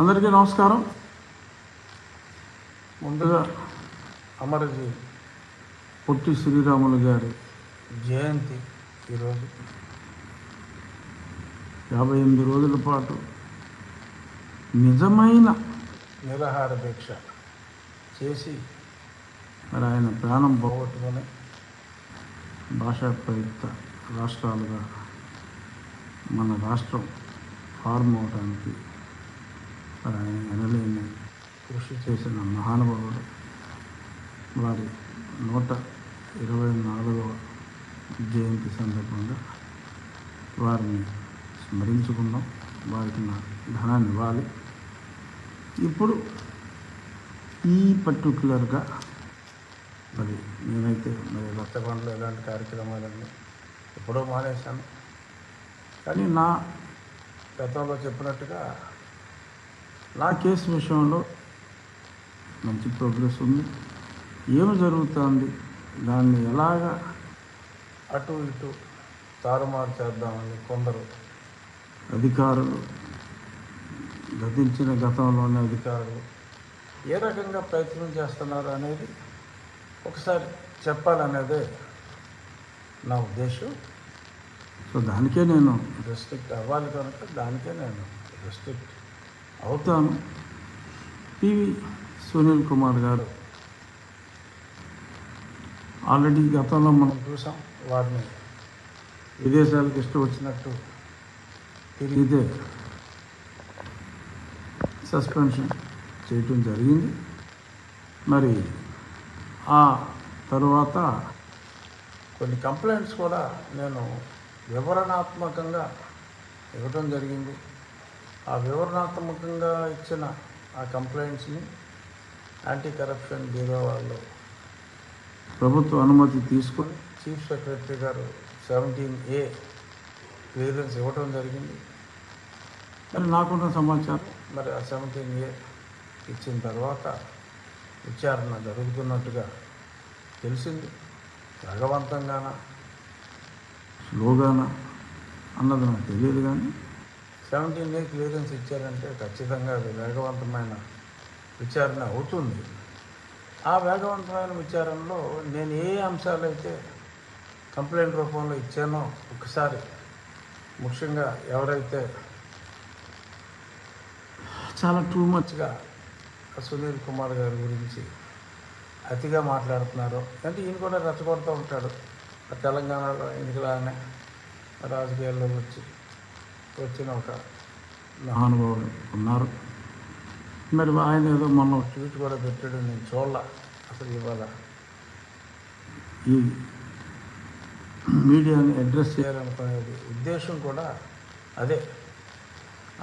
అందరికీ నమస్కారం. ముందుగా అమరజీ పొట్టి శ్రీరాములు గారి జయంతి ఈరోజు. యాభై ఎనిమిది రోజుల పాటు నిజమైన నిరహార దీక్ష చేసి మరి ఆయన ప్రాణం పోగొట్టుకొని భాషా ప్రయుక్త రాష్ట్రాలుగా మన రాష్ట్రం ఫార్మ్ అవడానికి మరి ఆయన ఎనలేని కృషి చేసిన మహానుభావుడు వారి నూట ఇరవై నాలుగవ జయంతి సందర్భంగా వారిని స్మరించుకున్నాం వారికి నా ధనాన్ని ఇవ్వాలి. ఇప్పుడు ఈ పర్టికులర్గా మరి నేనైతే మరి రచ్చబండలు ఇలాంటి కార్యక్రమాలన్నీ ఎప్పుడో మానేశాను. కానీ నా గతంలో చెప్పినట్టుగా నా కేసు విషయంలో మంచి ప్రోగ్రెస్ ఉంది. ఏమి జరుగుతుంది? దాన్ని ఎలాగా అటు ఇటు తారుమారు చేద్దామని కొందరు అధికారులు గతించిన గతంలోని అధికారులు ఏ రకంగా ప్రయత్నం చేస్తున్నారు అనేది ఒకసారి చెప్పాలనేదే నా ఉద్దేశం. సో దానికే నేను రెస్ట్రిక్ట్ అవ్వాలి కనుక దానికే నేను రెస్ట్రిక్ట్ అవుతాను. పివి సునీల్ కుమార్ గారు. ఆల్రెడీ గతంలో మనం చూసాం వారిని. విదేశాలకు ఇష్టం వచ్చినట్టు తిరిగితే సస్పెన్షన్ చేయటం జరిగింది. మరి ఆ తరువాత కొన్ని కంప్లైంట్స్ కూడా నేను వివరణాత్మకంగా ఇవ్వటం జరిగింది. ఆ వివరణాత్మకంగా ఇచ్చిన ఆ కంప్లైంట్స్ని యాంటీ కరప్షన్ బ్యూరో వాళ్ళు ప్రభుత్వ అనుమతి తీసుకొని చీఫ్ సెక్రటరీ గారు సెవెంటీన్ ఏ క్లియరెన్స్ ఇవ్వటం జరిగింది. మరి నాకున్న సమాచారం? మరి ఆ సెవెంటీన్ ఏ ఇచ్చిన తర్వాత విచారణ జరుగుతున్నట్టుగా తెలిసింది. వేగవంతంగాన? స్లోగాన? అన్నది నాకు తెలియదు కానీ సెవెంటీన్ డే క్లియరెన్స్ ఇచ్చారంటే ఖచ్చితంగా అది వేగవంతమైన విచారణ అవుతుంది. ఆ వేగవంతమైన విచారణలో నేను ఏ అంశాలైతే కంప్లైంట్ రూపంలో ఇచ్చానో ఒకసారి ముఖ్యంగా ఎవరైతే చాలా టూ మచ్గా సునీల్ కుమార్ గారి గురించి అతిగా మాట్లాడుతున్నారు అంటే ఈయన కూడా రెచ్చగొడుతూ ఉంటాడు. ఆ తెలంగాణలో ఎన్నికలానే రాజకీయాల్లో వచ్చి వచ్చిన ఒక మహానుభావులు ఉన్నారు. మరి ఆయన ఏదో మొన్న ట్వీట్ కూడా పెట్టాడు నేను చూడాల. అసలు ఇవాళ ఈ మీడియాని అడ్రస్ చేయాలనుకునేది ఉద్దేశం కూడా అదే.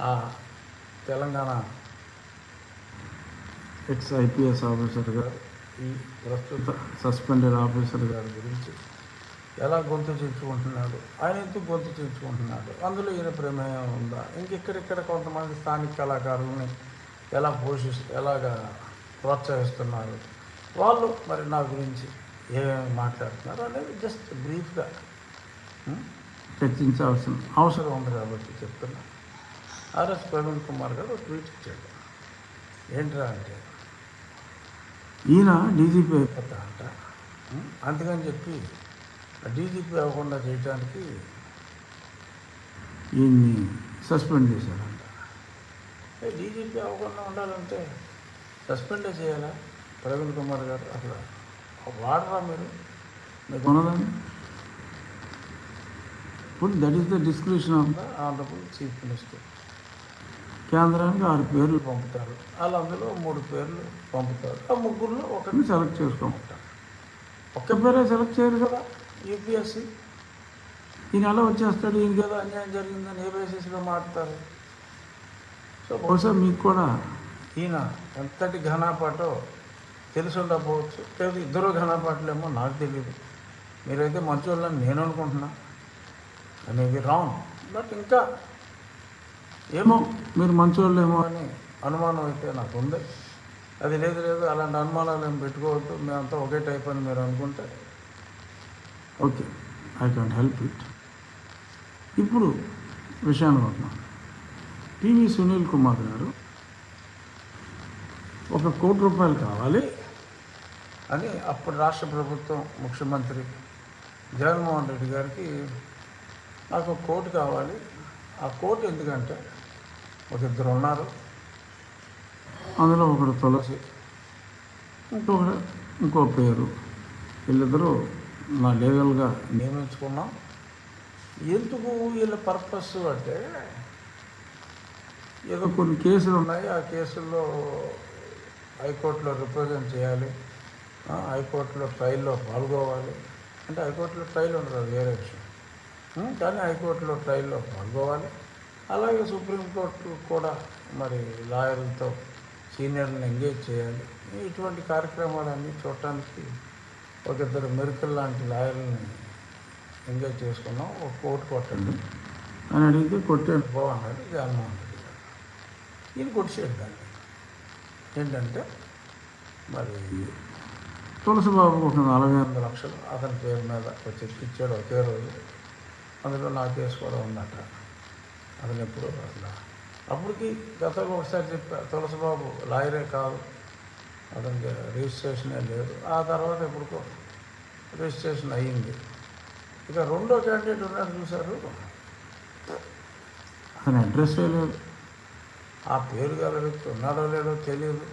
ఆ తెలంగాణ ఎక్స్ ఐపీఎస్ ఆఫీసర్ గారు ఈ ప్రస్తుత సస్పెండెడ్ ఆఫీసర్ గారి గురించి ఎలా గొంతు చించుకుంటున్నాడు? ఆయన ఎందుకు గొంతు చించుకుంటున్నాడు? అందులో ఈయన ప్రమేయం ఉందా? ఇంకెక్కడెక్కడ కొంతమంది స్థానిక కళాకారులని ఎలా పోషిస్తూ ఎలాగా ప్రోత్సహిస్తున్నారు? వాళ్ళు మరి నా గురించి ఏమేమి మాట్లాడుతున్నారు అనేది జస్ట్ బ్రీఫ్గా చర్చించాల్సిన అవసరం ఉంది కాబట్టి చెప్తున్నా. ఆర్ఎస్ ప్రవీణ్ కుమార్ గారు ట్వీట్ ఇచ్చాడు. ఏంట్రా అంటే ఈయన డీజీపీ అయిపోతా అంట అందుకని చెప్పి డీజీపీ అవ్వకుండా చేయడానికి ఈయన్ని సస్పెండ్ చేశారంట డీజీపీ అవ్వకుండా ఉండాలంటే సస్పెండే చేయాలా? ప్రవీణ్ కుమార్ గారు అసలు వాడరా మీరు? మీకు ఉన్నదని ఇప్పుడు that is the description of the honourable chief minister. కేంద్రానికి ఆరు పేర్లు. పంపుతారు. వాళ్ళు అందులో మూడు పేర్లు పంపుతారు. ఆ ముగ్గురులో ఒకరిని సెలెక్ట్ చేసుకోమంటారు ఒక్క పేరే సెలెక్ట్ చేయరు కదా. యూపీఎస్సి ఈయన ఎలా వచ్చేస్తాడు? ఈయనకి ఏదో అన్యాయం జరిగిందని ఏ బేసిస్లో మాట్లాడతారు సో బహుశా మీకు కూడా ఈయన ఎంతటి ఘనాపాటో తెలిసి ఉండకపోవచ్చు. లేదు ఇద్దరు ఘనాపాటలేమో నాకు తెలియదు మీరైతే మంచోళ్ళని నేను అనుకుంటున్నా. అనేది రాంగ్ బట్ ఇంకా ఏమో మీరు మంచోళ్ళేమో అని అనుమానం అయితే నాకు ఉంది అది లేదు లేదు అలాంటి అనుమానాలు ఏం పెట్టుకోవద్దు. మేమంతా ఒకే టైప్ అని మీరు అనుకుంటే okay I can help it. ఇప్పుడు విషయానికి వస్తున్నాను పివి సునీల్ కుమార్ గారు ఒక కోటి రూపాయలు కావాలి అని అప్పుడు రాష్ట్ర ప్రభుత్వం ముఖ్యమంత్రి జగన్మోహన్ రెడ్డి గారికి నాకు ఒక కోటి కావాలి. ఆ కోటి ఎందుకంటే ఒక ఇద్దరు ఉన్నారు. అందులో ఒకడు తులసి ఇంకొకడు ఇంకో పేరు వీళ్ళిద్దరూ నా లీగల్గా నియమించుకున్నాం. ఎందుకు వీళ్ళ పర్పస్ అంటే ఏదో కొన్ని కేసులు ఉన్నాయి ఆ కేసుల్లో హైకోర్టులో రిప్రజెంట్ చేయాలి హైకోర్టులో ట్రయల్లో పాల్గొవాలి. అంటే హైకోర్టులో ట్రయల్ ఉండదు వేరే విషయం. కానీ హైకోర్టులో ట్రయల్లో పాల్గొవాలి. అలాగే సుప్రీంకోర్టు కూడా మరి లాయర్లతో సీనియర్లను ఎంగేజ్ చేయాలి. ఇటువంటి కార్యక్రమాలన్నీ చూడటానికి ఒక ఇద్దరు మెరికల్ లాంటి లాయర్లని ఎంగేజ్ చేసుకున్నాం. ఒక కోర్టు కొట్టండి. అని అడిగితే కొట్టేయండి బాగున్నాడు జగన్మోహన్ రెడ్డి గారు. ఈయన కొట్టేసాడు దాన్ని. ఏంటంటే మరి తులసిబాబు ఒక నలభై ఎనిమిది లక్షలు. అతని పేరు మీద వచ్చి ఇచ్చాడు ఒకే రోజు. అందులో నా కేసు కూడా ఉందట. అతను ఎప్పుడు అసలు అప్పటికి గతంలో ఒకసారి చెప్పా తులసిబాబు లాయరే కాదు. అతనికి రిజిస్ట్రేషనే లేదు. ఆ తర్వాత ఎప్పుడుకో రిజిస్ట్రేషన్ అయ్యింది. ఇక రెండో క్యాండిడేట్ ఉన్నాడు చూశారు. అతని అడ్రస్ లేదు ఆ పేరు గల వ్యక్తి ఉన్నాడో లేదో తెలియదు.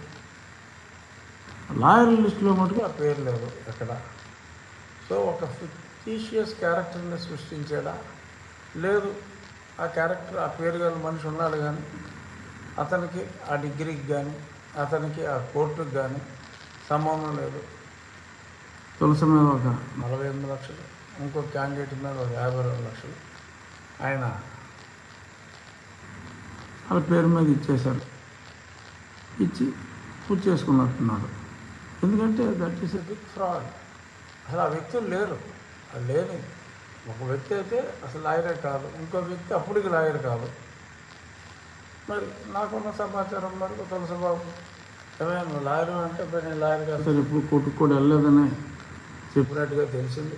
లాయర్ లిస్టులో మటుకు ఆ పేరు లేదు ఎక్కడ. సో ఒక ఫిక్టీషియస్ క్యారెక్టర్ని సృష్టించాడా? లేదు. ఆ క్యారెక్టర్ ఆ పేరు గల మనిషి ఉన్నాడు కానీ అతనికి ఆ డిగ్రీకి కానీ అతనికి ఆ కోర్టుకి కానీ సంబంధం లేదు. తులసి మీద ఒక నలభై ఎనిమిది లక్షలు ఇంకో క్యాండిడేట్ మీద ఒక యాభై రెండు లక్షలు. ఆయన వాళ్ళ పేరు మీద ఇచ్చేశారు. ఇచ్చి పూర్తి చేసుకున్నట్టున్నాడు ఎందుకంటే that is a big fraud అసలు ఆ వ్యక్తులు లేరు. అది లేని ఒక వ్యక్తి అయితే అసలు లాయరే కాదు. ఇంకో వ్యక్తి అప్పటికి లాయర్ కాదు. మరి నాకున్న సమాచారం వరకు తులసి బాబు ఏమైనా నువ్వు లాయర్ అంటే నేను లాయర్ కాదు. సరే ఇప్పుడు కోర్టుకు కూడా వెళ్ళలేదని చెప్పినట్టుగా తెలిసింది.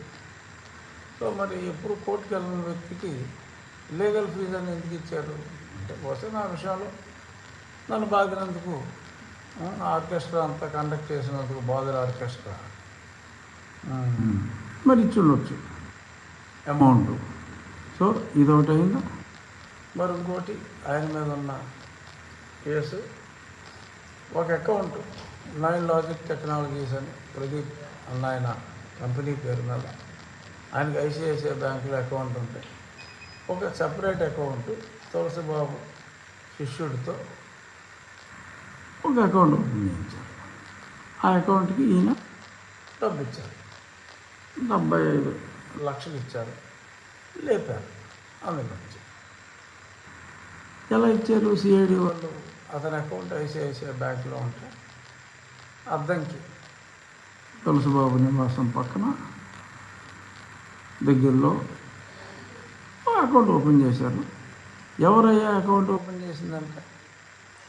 సో మరి ఎప్పుడు కోర్టుకు వెళ్ళిన వ్యక్తికి లీగల్ ఫీజు అని ఎందుకు ఇచ్చారు? అంటే బహుశా నా విషయంలో నన్ను బాధినందుకు ఆర్కెస్ట్రా అంతా కండక్ట్ చేసినందుకు బాధల ఆర్కెస్ట్రా. మరి ఇచ్చి ఉండొచ్చు అమౌంట్ సో ఇదొకటి అయిందా? మరి ఇంకోటి ఆయన మీద ఉన్న కేసు. ఒక అకౌంట్ నైన్ లాజిక్ టెక్నాలజీస్ అని ప్రదీప్ అన్న ఆయన కంపెనీ పేరు మీద. ఆయనకి ఐసిఐసిఐ బ్యాంకులో అకౌంట్ ఉంటే ఒక సపరేట్ అకౌంట్ తులసిబాబు శిష్యుడితో ఒక అకౌంట్ ఉపయోగించారు ఆ అకౌంట్కి ఈయన డబ్బు ఇచ్చారు డెబ్బై ఐదు లక్షలు ఇచ్చారు. లేపారు. అందులో ఎలా ఇచ్చారు సిఐడి వాళ్ళు? అతని అకౌంట్ ఐసిఐసిఐ బ్యాంక్లో ఉంటే అద్దంకి. తులసిబాబు నివాసం పక్కన దగ్గరలో. అకౌంట్ ఓపెన్ చేశారు. ఎవరయ్యా అకౌంట్ ఓపెన్ చేసిందంటే?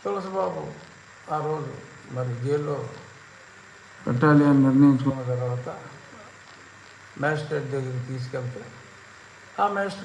తులసిబాబు ఆ రోజు మరి జైల్లో పెట్టాలి అని నిర్ణయించుకున్న తర్వాత మ్యాజిస్ట్రేట్ దగ్గరికి తీసుకెళ్తే ఆ మ్యాజిస్ట్రేట్